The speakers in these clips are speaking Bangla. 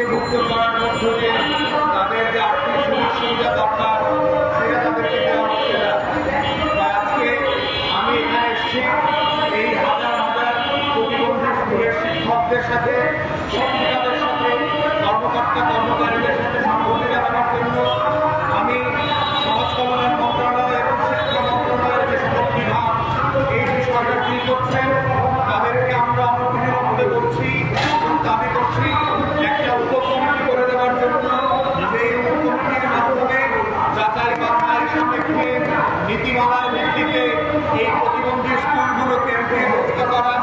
মুক্ত ভুক্ত মানুষ তাদের যে আর্থিক সমস্যা দরকার, সেটা তাদেরকে দেওয়া হচ্ছে না। আজকে আমি এখানে এসেছি, এই হাজার হাজার প্রতিবন্ধী স্কুলের শিক্ষকদের সাথে শিক্ষিকাদের সাথে, কর্মকর্তা কর্মচারীদের সাথে সম্পর্কে জানানোর জন্য। ভিত্তিতে নীতিমালার ভিত্তিতে এই প্রতিবন্ধী স্কুলগুলোকে মুক্ত করা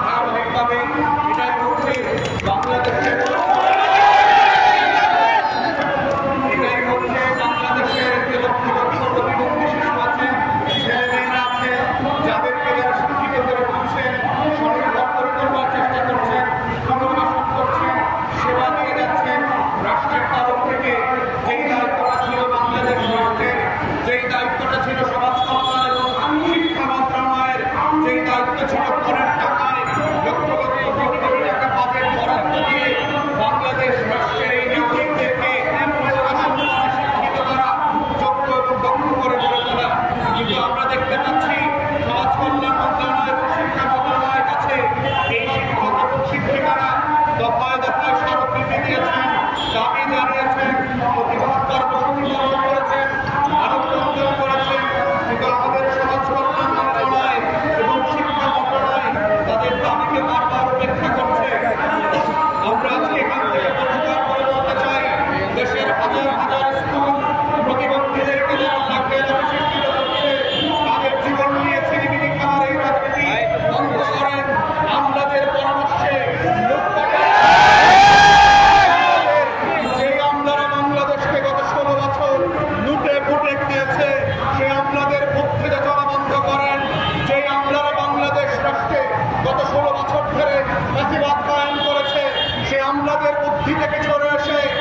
আপনাদের বুদ্ধি থেকে চলে আসে।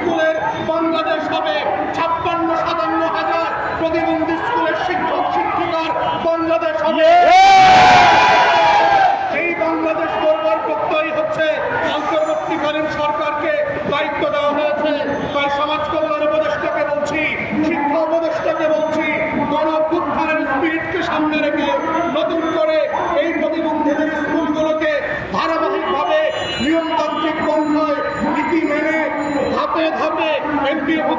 স্কুলের বাংলাদেশ হবে ছাপ্পান্ন সাতান্ন হাজার প্রতিবন্ধী স্কুলের শিক্ষক শিক্ষিকার বাংলাদেশ হবে। সেই বাংলাদেশ করবার প্রত্যয় হচ্ছে অন্তর্বর্তীকালীন সরকারকে দায়িত্ব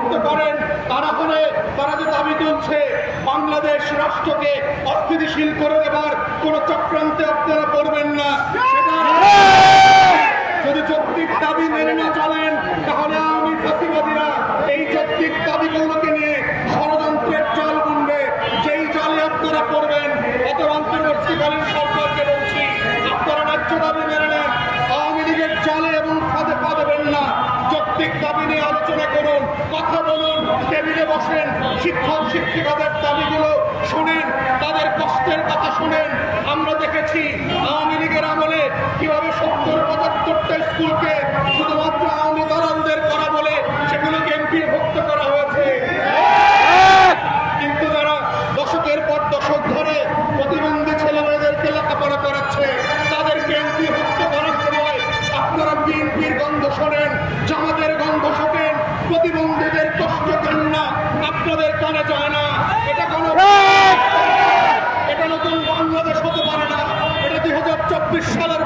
মুক্ত করেন তারা হলে, তারা যে দাবি তুলছে, বাংলাদেশ রাষ্ট্রকে অস্থিতিশীল করে দেবার কোনো চক্রান্তে আপনারা বসেন শিক্ষক, শিক্ষিকাদের দাবিগুলো শুনেন, তাদের কষ্টের কথা শোনেন। আমরা দেখেছি আওয়ামী লীগের আমলে কীভাবে সত্তর, পঁচাত্তরটা স্কুলকে শুধুমাত্র সালের